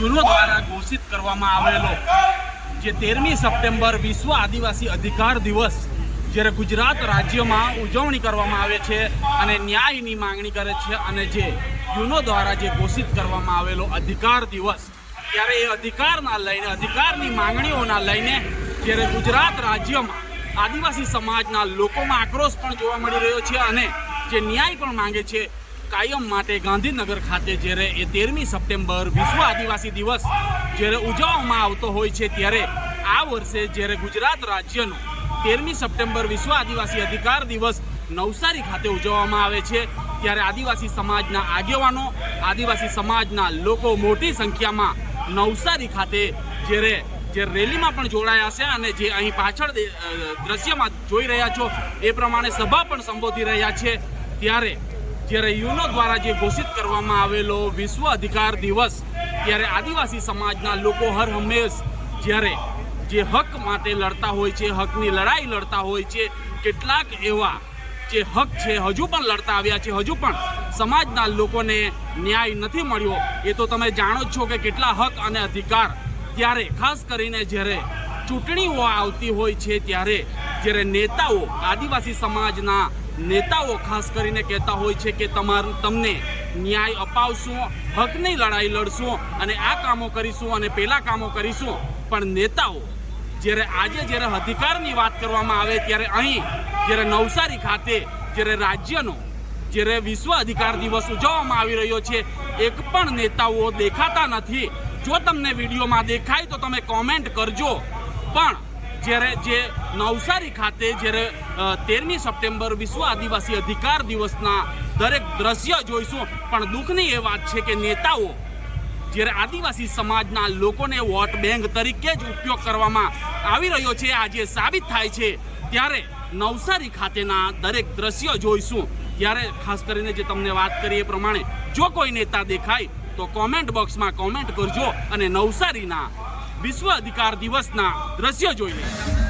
યુનો દ્વારા ઘોષિત કરવામાં આવેલો. જે તેરમી સપ્ટેમ્બર વિશ્વ આદિવાસી અધિકાર દિવસ જ્યારે ગુજરાત રાજ્યમાં ઉજવણી કરવામાં આવે છે અને ન્યાયની માંગણી કરે છે અને જે યુનો દ્વારા જે ઘોષિત કરવામાં આવેલો અધિકાર દિવસ, ત્યારે એ અધિકારના લઈને, અધિકારની માંગણીઓના લઈને જ્યારે ગુજરાત રાજ્યમાં આદિવાસી સમાજના લોકોમાં આક્રોશ પણ જોવા મળી રહ્યો છે અને જે ન્યાય પણ માંગે છે કાયમ માટે ગાંધીનગર ખાતે જ્યારે એ તેરમી સપ્ટેમ્બર વિશ્વ આદિવાસી દિવસ જ્યારે ઉજવવામાં આવતો હોય છે ત્યારે આ વર્ષે જ્યારે ગુજરાત રાજ્યનો તેરમી સપ્ટેમ્બર વિશ્વ આદિવાસી અધિકાર દિવસ નવસારી ખાતે ઉજવવામાં આવે છે, ત્યારે આદિવાસી સમાજના આગેવાનો, આદિવાસી સમાજના લોકો મોટી સંખ્યામાં નવસારી ખાતે જ્યારે જે રેલીમાં પણ જોડાયા છે અને જે અહીં પાછળ દ્રશ્યમાં જોઈ રહ્યા છો, એ પ્રમાણે સભા પણ સંબોધી રહ્યા છે. ત્યારે જ્યારે યુનો દ્વારા જે ઘોષિત કરવામાં આવેલો વિશ્વ અધિકાર દિવસ, ત્યારે આદિવાસી સમાજના લોકો હર હંમેશ જ્યારે જે હક માટે લડતા હોય છે, હકની લડાઈ લડતા હોય છે, કેટલાક એવા જે હક છે, હજુ પણ લડતા આવ્યા છે, હજુ પણ સમાજના લોકોને ન્યાય નથી મળ્યો. એ તો તમે જાણો જ છો કે કેટલા હક અને અધિકાર ત્યારે, ખાસ કરીને જ્યારે ચૂંટણીઓ આવતી હોય છે, ત્યારે જ્યારે નેતાઓ આદિવાસી સમાજના નેતાઓ ખાસ કરીને કહેતા હોય છે કે તમારું તમને ન્યાય અપાવશું, હકની લડાઈ લડશું અને આ કામો કરીશું અને પેલા કામો કરીશું. પણ નેતાઓ, જ્યારે આજે જ્યારે અધિકારની વાત કરવામાં આવે ત્યારે અહીં, જ્યારે નવસારી ખાતે, જ્યારે રાજ્યનો, જ્યારે વિશ્વ અધિકાર દિવસ ઉજવવામાં આવી રહ્યો છે, એક પણ નેતાઓ દેખાતા નથી. જો તમને વિડીયોમાં દેખાય તો તમે કોમેન્ટ કરજો. પણ જ્યારે જે નવસારી ખાતે જ્યારે તેરમી સપ્ટેમ્બર વિશ્વ આદિવાસી અધિકાર દિવસના દરેક દ્રશ્ય જોઈશું. પણ દુઃખની એ વાત છે કે નેતાઓ જ્યારે આદિવાસી સમાજના લોકોને વોટ બેંક તરીકે જ ઉપયોગ કરવામાં આવી રહ્યો છે, આજે સાબિત થાય છે, ત્યારે નવસારી ખાતેના દરેક દ્રશ્ય જોઈશું. ત્યારે ખાસ કરીને જે તમને વાત કરી એ પ્રમાણે જો કોઈ નેતા દેખાય, તો કોમેન્ટ બોક્સમાં કોમેન્ટ કરજો અને નવસારીના વિશ્વ અધિકાર દિવસના દ્રશ્ય જોઈ લેજો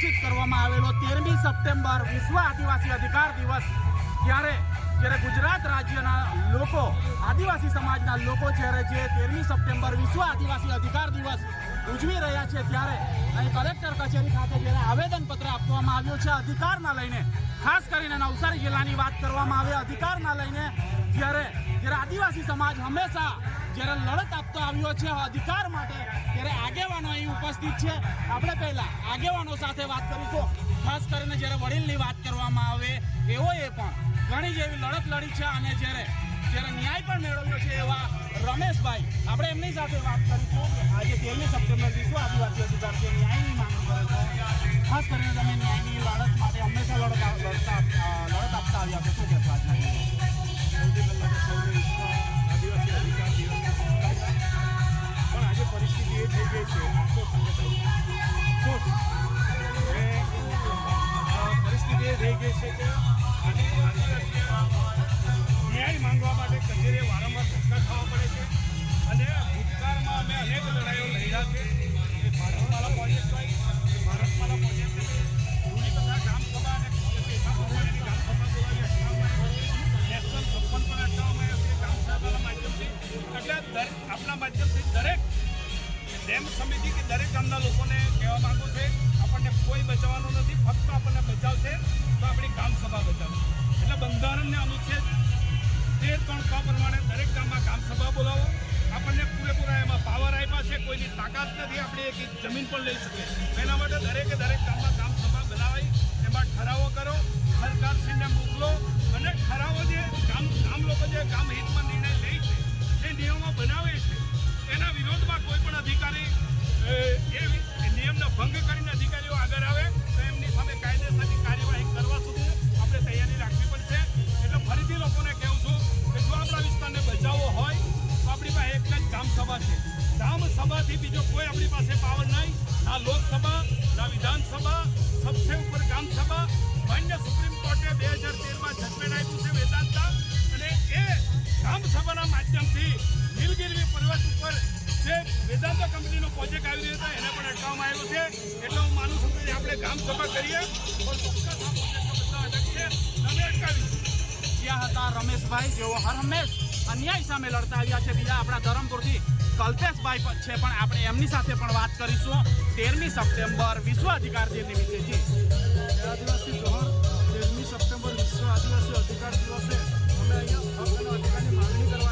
ઘોષિત કરવામાં આવેલો તેરમી સપ્ટેમ્બર વિશ્વ આદિવાસી અધિકાર દિવસ. ત્યારે જ્યારે ગુજરાત રાજ્યના લોકો, આદિવાસી સમાજના લોકો જ્યારે જે તેરમી સપ્ટેમ્બર વિશ્વ આદિવાસી અધિકાર દિવસ ઉજવી રહ્યા છે, ત્યારે અહીં કલેક્ટર કચેરી ખાતે જ્યારે આવેદનપત્ર આપવામાં આવ્યું છે, અધિકારના લઈને, ખાસ કરીને નવસારી જિલ્લાની વાત કરવામાં આવે, અધિકારના લઈને જ્યારે જ્યારે આદિવાસી સમાજ હંમેશા જ્યારે લડત આપતો આવ્યો છે અધિકાર માટે, ત્યારે આગેવાનો અહીં ઉપસ્થિત છે. આપણે પહેલા આગેવાનો સાથે વાત કરીશું. ખાસ કરીને જ્યારે વડીલની વાત કરવામાં આવે એવો એ પણ ઘણી જેવી લડત લડી છે અને જ્યારે જ્યારે ન્યાય પણ મેળવ્યો છે એવા રમેશભાઈ. આપણે એમની સાથે વાત કરીશું આજે તેરમી સપ્ટેમ્બર વિશ્વ આદિવાસી અધિકાર છે, ન્યાયની માંગ કરે ખાસ કરીને તમે ન્યાયની લડત માટે હંમેશા લડત લડતા લડત આપતા આવ્યા છો. શું કહેશો આજના આદિવાસી અધિકાર આજે પરિસ્થિતિ એ થઈ ગઈ છે પરિસ્થિતિ એ થઈ ગઈ છે કે ન્યાય માંગવા માટે કચેરીએ વારંવાર ધક્કા ખાવા પડે છે અને ભૂતકાળમાં અમે અનેક લડાઈઓ લડ્યા છે. એ ભારતમાલા પ્રોજેક્ટ હોય ભારતમાલા પ્રોજેક્ટ રૂડી તથા ગ્રામ પણ માધ્યમથી, એટલે આપણા માધ્યમથી દરેક ડેમ સમિતિ કે દરેક ગામના લોકોને કહેવા માંગુ છે આપણને કોઈ બચાવવાનું નથી ફક્ત આપણને બચાવશે તો આપણી ગ્રામ સભા બચાવશે. એટલે બંધારણને અનુચ્છેદ તેર ત્રણ ક પ્રમાણે દરેક ગામમાં ગ્રામ સભા બોલાવો. આપણને પૂરેપૂરા એમાં પાવર આપ્યા છે કોઈની તાકાત નથી આપણે એક જમીન પણ લઈ શકીએ. એના માટે દરેકે દરેક ગામમાં ગ્રામ સભા બનાવી એમાં ઠરાવો કરો સરકારશ્રીને મોકલો અને ઠરાવો જે ગામ ગામ લોકો જે ગામ હિતમાં નિર્ણય લે છે જે નિયમો બનાવે છે એના વિરોધમાં કોઈ પણ અધિકારી અ, એ નિયમનો ભંગ કરીને અધિકારીઓ આગળ આવે, તો એમની સામે કાયદેસરની કાર્યવાહી કરવા સુધી આપણે તૈયારી રાખવી પડશે. એટલે ફરીથી લોકોને કહું છું કે જો આપણા વિસ્તારને બચાવવો હોય આપણી પાસે એક જ ગ્રામ છે. ગ્રામ બીજો કોઈ આપણી પાસે પાવર નહીં. ના લોકસભા, ના વિધાનસભા, સબસે ઉપર ગ્રામ સભા માન્ય સુપ્રીમ કોર્ટે બે હજાર તેરમાં જજમેન્ટ આપ્યું છે વેદાંતા અને એ ગ્રામસભાના માધ્યમથી નીલગિરી વેદાંતા કંપનીનો પ્રોજેક્ટ આવી રહ્યો હતો એને પણ અટકાવવામાં આવ્યો છે. એટલે હું માનું છું કે આપણે ગ્રામ સભા કરીએ. ચોક્કસ આ બધા અટકશે. જ્યાં હતા રમેશભાઈ જેઓ હર હંમેશ અન્યાય સામે લડતા આવ્યા છે. બીજા આપણા ધરમપુરથી કલ્પેશભાઈ પણ છે પણ આપણે એમની સાથે પણ વાત કરીશું. તેરમી સપ્ટેમ્બર વિશ્વ અધિકાર દિન નિમિત્તે. જી. આદિવાસી જોહર તેરમી સપ્ટેમ્બર વિશ્વ આદિવાસી અધિકાર દિવસે અમે અહીંયા હક અને અધિકારની માંગણી કરવા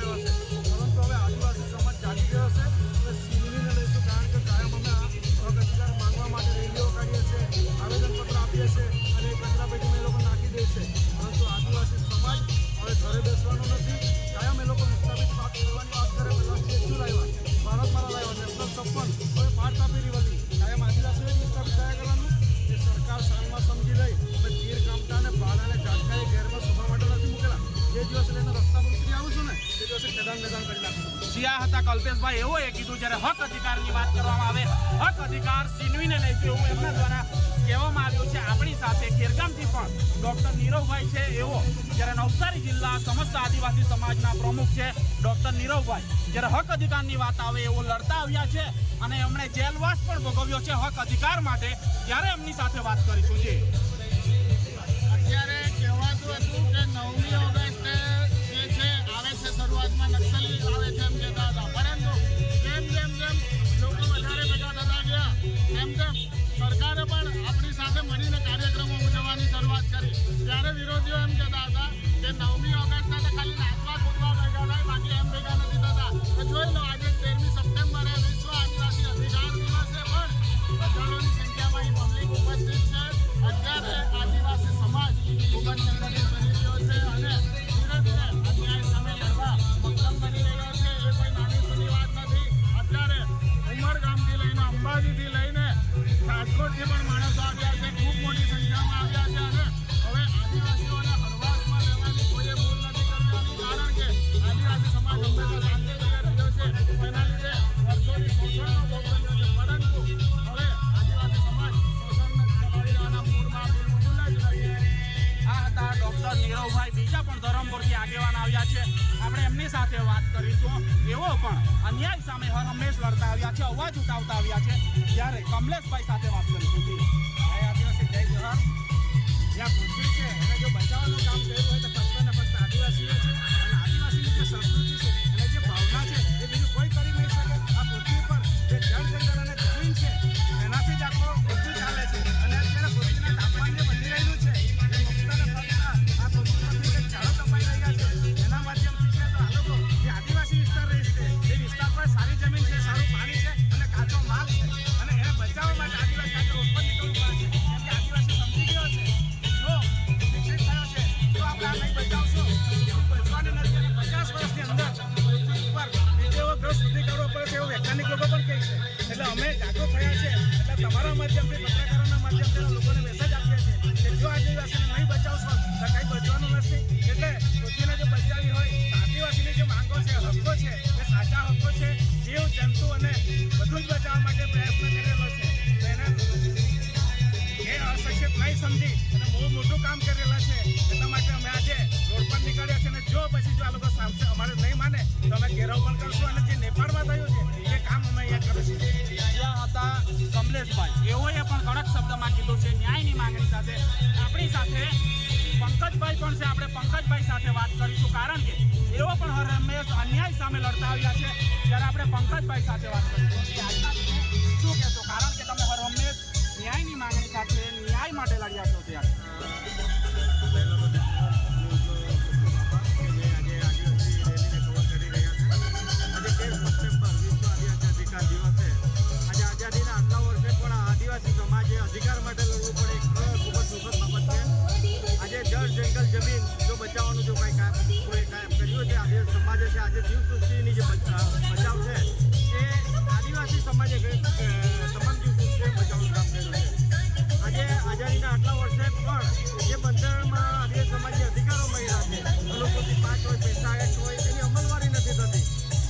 ઘરે બેસવાનો નથી. કાયમ એ લોકો વિસ્થાપિત વાત કરવાની વાત કરે પહેલાં સ્ટેચ્યુ લાવ્યા ભારતમાલા લાવ્યા નેશનલ છપ્પન હવે પાંચ આપી રિવલી કાયમ આદિવાસીઓ વિસ્થાપિત થયા કરવાનું. એ સરકાર શાનમાં સમજી લઈ અને ગીર અને બાળ અને ઝાટકાએ ઘેરમાં સભા માટે નથી મૂકેલા. જે દિવસે લઈને રસ્તા પર ઉતરી આવું છું ને, તે દિવસે મેદાન મેદાન કરી નાખું. જ્યાં હતા કલ્પેશભાઈ, એવો એ કીધું જ્યારે હક અધિકારની વાત કરવામાં આવે. હક અધિકાર છીનવીને લઈ છે એવું એમના દ્વારા કહેવામાં આવ્યું છે. આપણી સાથે ખેરગામથી પણ ડૉક્ટર નીરવભાઈ છે એવો જ્યારે નવસારી જિલ્લા સમસ્ત આદિવાસી સમાજના પ્રમુખ છે ડોક્ટર નીરવભાઈ. જ્યારે હક અધિકારની વાત આવે એવો લડતા આવ્યા છે અને એમણે જેલવાસ પણ ભોગવ્યો છે હક અધિકાર માટે, ત્યારે એમની સાથે વાત કરીશું છે અત્યારે કહેવાતું હતું કે નવમી ઓગસ્ટે જે છે, આવે છે શરૂઆતમાં નક્સલી આવે છે એમ કહેતા હતા. પરંતુ જેમ જેમ જેમ લોકો વધારે ભેગા થતા ગયા એમ તેમ સરકારે પણ આપણી સાથે મળીને ઉજવવાની શરૂઆત કરી. ત્યારે વિરોધીઓ એમ કહેતા હતા કે નવમી ઓગસ્ટના તો ખાલી નાચવા કૂદવા ભેગા થાય, બાકી એમ ભેગા નથી થતા. તો જોઈ લો, આજે તેરમી સપ્ટેમ્બરે વિશ્વ આદિવાસી અધિકાર દિવસે પણ હજારોની સંખ્યામાં અહીં પબ્લિક ઉપસ્થિત છે. અત્યારે આદિવાસી સમાજ ખૂબ કમલેશભાઈ એઓએ પણ કડક શબ્દમાં કીધું છે, ન્યાયની માંગણી સાથે. આપણી સાથે પંકજભાઈ પણ છે, આપણે પંકજભાઈ સાથે વાત કરીશું. કારણ કે એઓ પણ હર હંમેશ અન્યાય સામે લડતા આવ્યા છે. ત્યારે આપણે પંકજભાઈ સાથે વાત કરીશું. શું કહેશો? કારણ કે તમે હર હંમેશ ન્યાયની માંગણી સાથે અધિકાર માટે લડવું એક ખૂબ જ દુઃખદ બાબત છે. આજે જળ, જંગલ, જમીન જો બચાવવાનું જો કાંઈ કામ કોઈ કામ કર્યું છે, આજે સમાજે છે, આજે જીવસૃષ્ટિની જે બચાવ છે, એ આદિવાસી સમાજે તમામ જીવ તમામ બચાવવાનું કામ કર્યું છે. આજે આઝાદીના આટલા વર્ષે પણ જે બંધારણમાં આદિવાસી સમાજને અધિકારો મળ્યા છે અનુસૂચિત પાંચ હોય, પૈસા એક્ટ હોય, એની અમલવારી નથી થતી.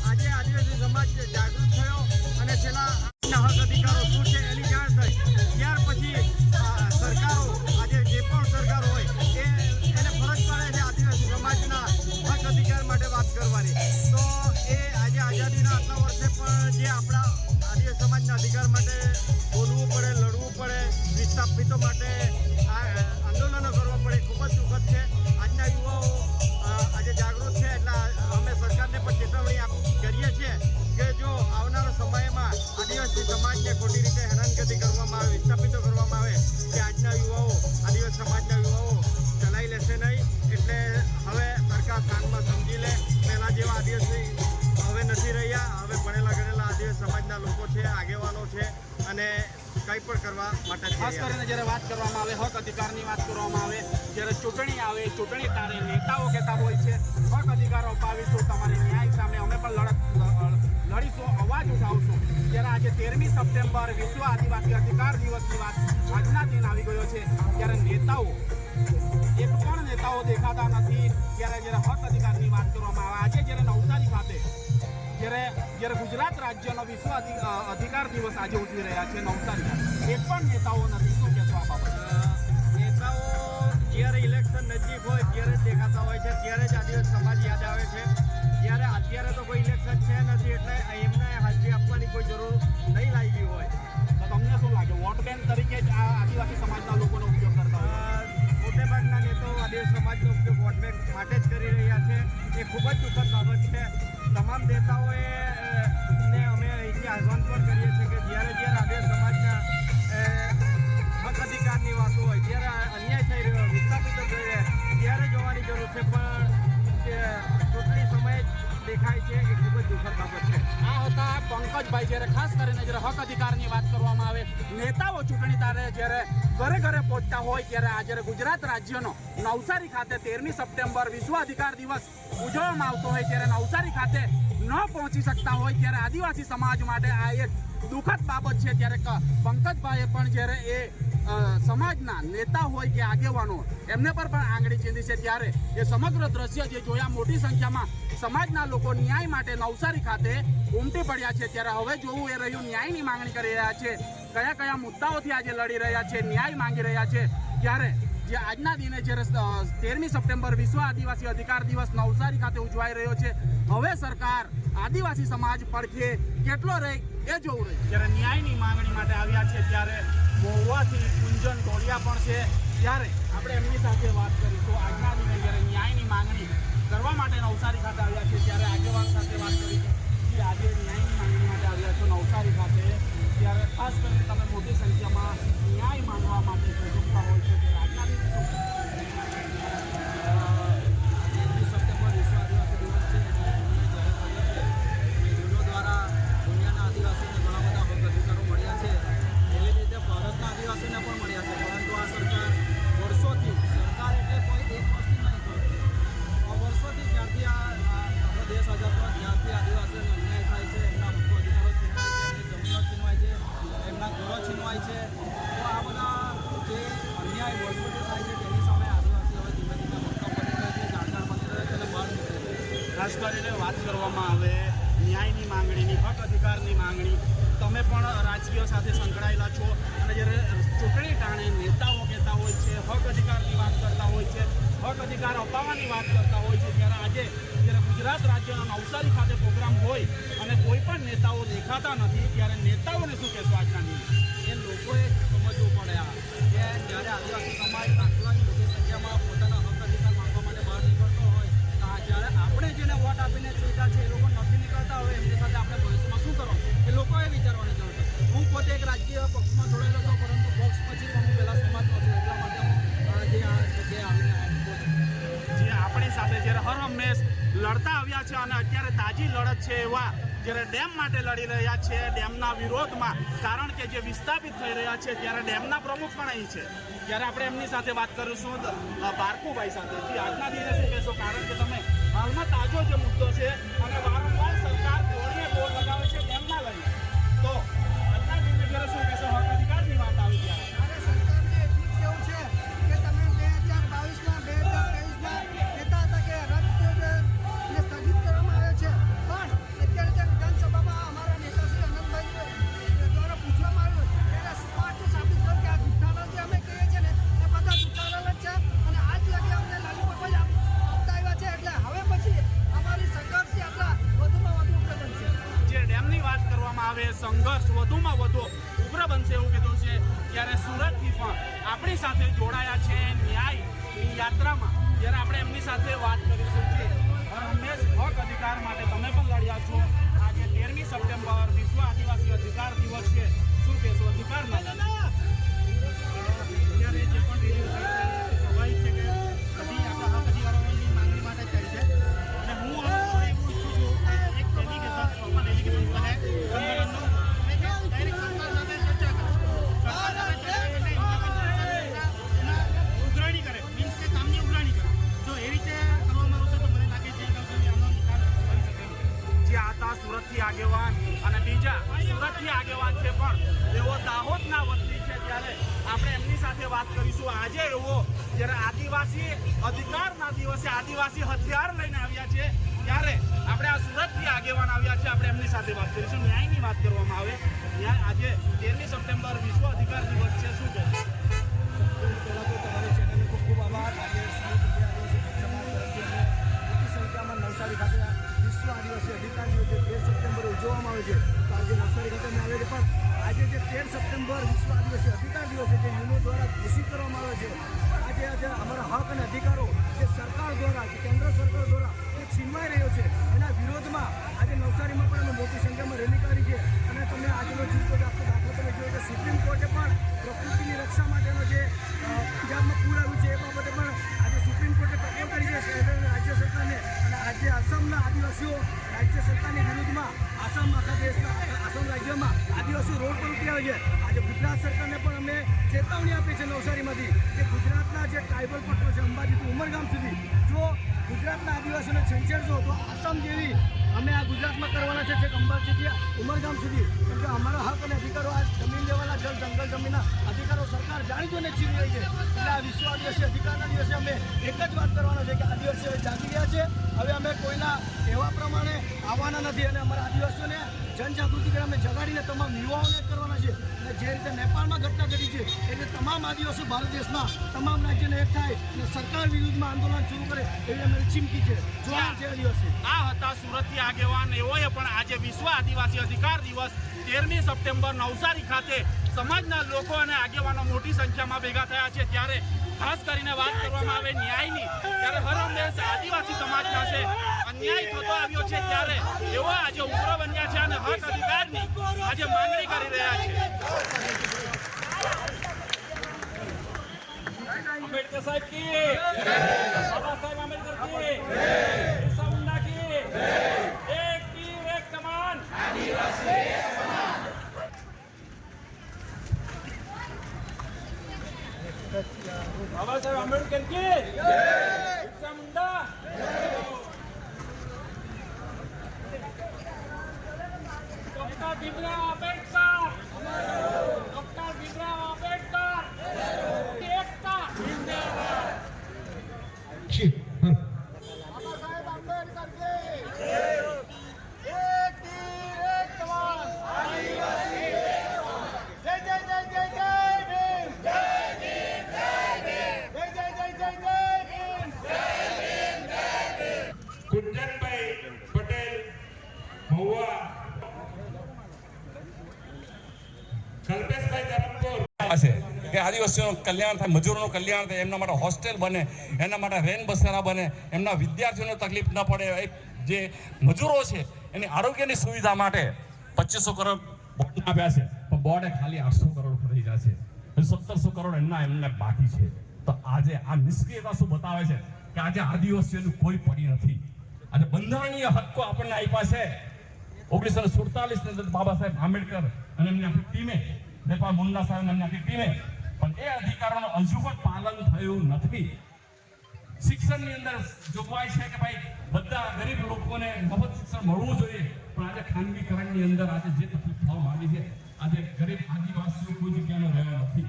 આજે આદિવાસી સમાજ જાગૃત થયો અને છેલ્લા હક અધિકારો શું છે, એની ત્યાર પછી સરકારો, આજે જે પણ સરકાર હોય, એ, એને ફરજ પડે છે આદિવાસી સમાજના હક અધિકાર માટે વાત કરવાની. તો એ આજે આઝાદીના આટલા વર્ષે પણ જે આપણા આદિવાસી સમાજના અધિકાર માટે બોલવું પડે, લડવું પડે, વિસ્થાપિતો માટે આ, આંદોલનો કરવા પડે, ખૂબ જ દુઃખદ છે. આદિવાસી સમાજને ખોટી રીતે હેરાનગતિ કરવામાં આવે વિસ્થાપિતો કરવામાં આવે કે આજના યુવાઓ આદિવાસી સમાજના યુવાઓ ચલાવી લેશે નહીં. એટલે હવે સરકાર સ્થાનમાં સમજી લે. પહેલાં જેવા આદિવાસી હવે નથી રહ્યા. હવે ભણેલા ગણેલા આદિવાસી સમાજના લોકો છે આગેવાનો છે અને કંઈ પણ કરવા માટે ખાસ કરીને જ્યારે વાત કરવામાં આવે હક અધિકારની વાત કરવામાં આવે જ્યારે ચૂંટણી આવે ચૂંટણી તારે નેતાઓ કહેતા હોય છે હક અધિકારો અપાવીશું તમારી ન્યાય સામે અમે પણ લડત લડીશું, અવાજ ઉઠાવશો જ્યારે આજે તેરમી સપ્ટેમ્બર વિશ્વ આદિવાસી અધિકાર દિવસની વાત આજના દિન આવી ગયો છે, ત્યારે નેતાઓ, એક પણ નેતાઓ દેખાતા નથી. ત્યારે જ્યારે હક અધિકારની વાત કરવામાં આવે, આજે જ્યારે નવસારી ખાતે, જ્યારે જ્યારે ગુજરાત રાજ્યનો વિશ્વ અધિ- અધિકાર દિવસ આજે ઉજવી રહ્યા છે નવસારી એક પણ નેતાઓ નથી. શું કહેશો આ બાબતે? નેતાઓ જ્યારે ઇલેક્શન નજીક હોય, ત્યારે દેખાતા હોય છે. ત્યારે જ આદિવાસી સમાજ યાદ આવે છે. જ્યારે અત્યારે તો કોઈ ઇલેક્શન છે નથી એટલે એમને હાજરી આપવાની કોઈ જરૂર નહીં લાગી હોય. તો તમને શું લાગે? વોટ બેંક તરીકે જ આ આદિવાસી સમાજના લોકોનો ઉપયોગ કરતા હોય? અ, મોટે ભાગના નેતાઓ આદિવાસી સમાજનો ઉપયોગ વોટ બેંક માટે જ કરી રહ્યા છે. એ ખૂબ જ દુઃખદ બાબત છે. તમામ નેતાઓએ ને અમે અહીંથી આહવાન પણ કરીએ છીએ કે જ્યારે જ્યારે ખાસ કરીને જ્યારે હક અધિકારની વાત કરવામાં આવે, નેતાઓ ચૂંટણી તારે જ્યારે ઘરે ઘરે પહોંચતા હોય ત્યારે આજે ગુજરાત રાજ્યનો નવસારી ખાતે તેરમી સપ્ટેમ્બર વિશ્વ અધિકાર દિવસ ઉજવવામાં આવતો હોય ત્યારે નવસારી ખાતે ન પહોંચી શકતા હોય ત્યારે આદિવાસી સમાજ માટે આ એક દુઃખદ બાબત છે. ત્યારે પંકજભાઈએ પણ જ્યારે એ સમાજના નેતા હોય કે આગેવાનો, એમને પર પણ આંગળી ચીંધી છે. ત્યારે એ સમગ્ર દ્રશ્ય જે જોયા, મોટી સંખ્યામાં સમાજના લોકો ન્યાય માટે નવસારી ખાતે ઉમટી પડ્યા છે. ત્યારે હવે જોવું એ રહ્યું, ન્યાયની માંગણી કરી રહ્યા છે. કયા કયા મુદ્દાઓથી આજે લડી રહ્યા છે, ન્યાય માંગી રહ્યા છે? ત્યારે જે આજના દિને જ્યારે તેરમી સપ્ટેમ્બર વિશ્વ આદિવાસી અધિકાર દિવસ નવસારી ખાતે ઉજવાઈ રહ્યો છે, હવે સરકાર આદિવાસી સમાજ પડખે કેટલો રહે એ જોવું રહે જ્યારે ન્યાયની માંગણી માટે આવ્યા છે, ત્યારે મહુવાથી કુંજન ટોળિયા પણ છે. ત્યારે આપણે એમની સાથે વાત કરીશું, આજના દિને જ્યારે ન્યાયની માંગણી કરવા માટે નવસારી ખાતે આવ્યા છે ત્યારે આગેવાન સાથે વાત કરી કે આજે ન્યાયની માંગણી માટે આવ્યા છો નવસારી ખાતે. ત્યારે ખાસ કરીને તમે મોટી સંખ્યામાં ન્યાય માંગવા માટે ઝૂકતા હોય છે ત્યારે આજના નેતાઓ દેખાતા નથી ત્યારે નેતાઓને શું કહેશો આજના દિવસે? એ લોકોએ સમજવું પડે આ કે જ્યારે આદિવાસી સમાજ આટલાની મોટી સંખ્યામાં પોતાના હક અધિકાર માંગવા માટે બહાર નીકળતો હોય તો જ્યારે આપણે જેને વોટ આપીને ચૂંટ્યા છે એ લોકો નથી નીકળતા હોય એમની સાથે આપણે ભવિષ્યમાં શું કરવું એ લોકોએ વિચારવાની જરૂર છે. હું પોતે એક રાજકીય પક્ષમાં જોડાયેલો હતો પરંતુ પક્ષ પછી પણ હું પહેલાં સમાજમાં છું એટલા માટે હું જે આ જગ્યાએ આવીને જે આપણી સાથે જ્યારે હર હંમેશ લડતા આવ્યા છે અને અત્યારે તાજી લડત છે એવા જ્યારે ડેમ માટે લડી રહ્યા છે, ડેમના વિરોધમાં, કારણ કે જે વિસ્થાપિત થઈ રહ્યા છે, ત્યારે ડેમના પ્રમુખ પણ અહીં છે. ત્યારે આપણે એમની સાથે વાત કરીશું બારકુભાઈ સાથે. આજના દિવસે કહેશો, કારણ કે તમે હાલમાં તાજો જે મુદ્દો છે, અને વાત કરવામાં આવે. આજે તેરમી સપ્ટેમ્બર વિશ્વ અધિકાર દિવસ આસામના આદિવાસીઓ રાજ્ય સરકારની વિરુદ્ધમાં આસામ આખા દેશના આસામ રાજ્યમાં આદિવાસીઓ રોડ પર ઉતરી આવે છે. આજે ગુજરાત સરકારને પણ અમે ચેતવણી આપી છે નવસારીમાંથી કે ગુજરાતના જે ટ્રાઇબલ પટ્ટો છે અંબાજીથી ઉમરગામ સુધી, જો ગુજરાતના આદિવાસીઓને છંછેડશો તો આસામ જેવી અમે આ ગુજરાતમાં કરવાના છે છેક અંબાજીથી ઉમરગામ સુધી. કેમ કે અમારા હક અને અધિકારો આ જમીન લેવાના, જળ, જંગલ જમીનના અધિકારો સરકાર જાણી જોઈને છીન રહી છે. એટલે આ વિશ્વ આદિવાસી અધિકારના દિવસે અમે એક જ વાત કરવાનો છે કે આદિવાસીઓ જાગી ગયા છે. હવે અમે કોઈના એવા પ્રમાણે આવવાના નથી અને અમારા આદિવાસીઓને જનજાગૃતિ કરી અમે જગાડીને તમામ યુવાઓને કરવાના છે. અને જે રીતે નેપાળમાં ઘટના ઘટી છે, એટલે તમામ આદિવાસીઓ ભારત દેશમાં, તમામ રાજ્યને એક થાય અને સરકાર વિરુદ્ધમાં આંદોલન શરૂ કરે એવી અમે ચીમકી છે. જોવા છે આદિવાસી. આ હતા સુરતથી આગેવાન એઓએ પણ આજે વિશ્વ આદિવાસી અધિકાર દિવસ તેરમી સપ્ટેમ્બર નવસારી ખાતે સમાજના લોકો અને આગેવાનો મોટી સંખ્યામાં ભેગા થયા છે. ત્યારે ખાસ કરીને વાત કરવામાં આવે ન્યાયની, ત્યારે હરહંમેશ આદિવાસી સમાજ છે અન્યાય થતો આવ્યો છે. ત્યારે એવો આજે ઉગ્ર બન્યા છે અને હક અધિકારની આજે માંગણી કરી રહ્યા છે. આંબેડકર સાહેબ કી? બાબા સાહેબ આંબેડકર કી? એક ટીમ એક કમાન આદિવાસી એક સમાન બાબા સાહેબ આંબેડકર કી મુંડા જય ભીમરાવ આંબેડકર આદિવાસીઓનું કલ્યાણ થાય, મજૂરોનું કલ્યાણ થાય, એમના માટે હોસ્ટેલ બને, એના માટે રેન બસેરા બને, એમના વિદ્યાર્થીઓને તકલીફ ન પડે. એ જે મજૂરો છે, એની આરોગ્યની સુવિધા માટે પચીસો કરોડ બોર્ડ આપ્યા છે. પણ બોર્ડે ખાલી આઠસો કરોડ ખરી છે સત્તરસો કરોડ એમના એમને બાકી છે. તો આજે આ નિષ્ક્રિયતા શું બતાવે છે? કે આજે આદિવાસીઓનું કોઈ પડી નથી. આજે બંધારણીય હક્કો આપણને આપ્યા છે. ઓગણીસો ને સુડતાલીસની અંદર બાબા સાહેબ આંબેડકર અને એમની આખી ટીમે નેપાળ મુન્ના સાહેબ એમની આખી ટીમે પણ એ અધિકારોનું હજુ પણ પાલન થયું નથી. શિક્ષણની અંદર જોગવાઈ છે કે ભાઈ બધા ગરીબ લોકોને મફત શિક્ષણ મળવું જોઈએ, પણ આજે ખાનગીકરણની અંદર આજે જે તકલીફ થવા માંડી છે, આજે ગરીબ આદિવાસીઓ કોઈ જગ્યાનો રહ્યો નથી.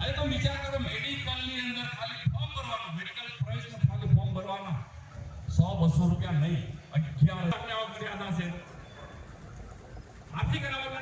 આજે તો વિચાર કરો, મેડિકલની અંદર ખાલી ફોર્મ ભરવાનું, મેડિકલ પ્રવેશનું ખાલી ફોર્મ ભરવાના. સો બસો રૂપિયા નહીં, અગિયાર મર્યાદા છે. આર્થિક મર્યાદા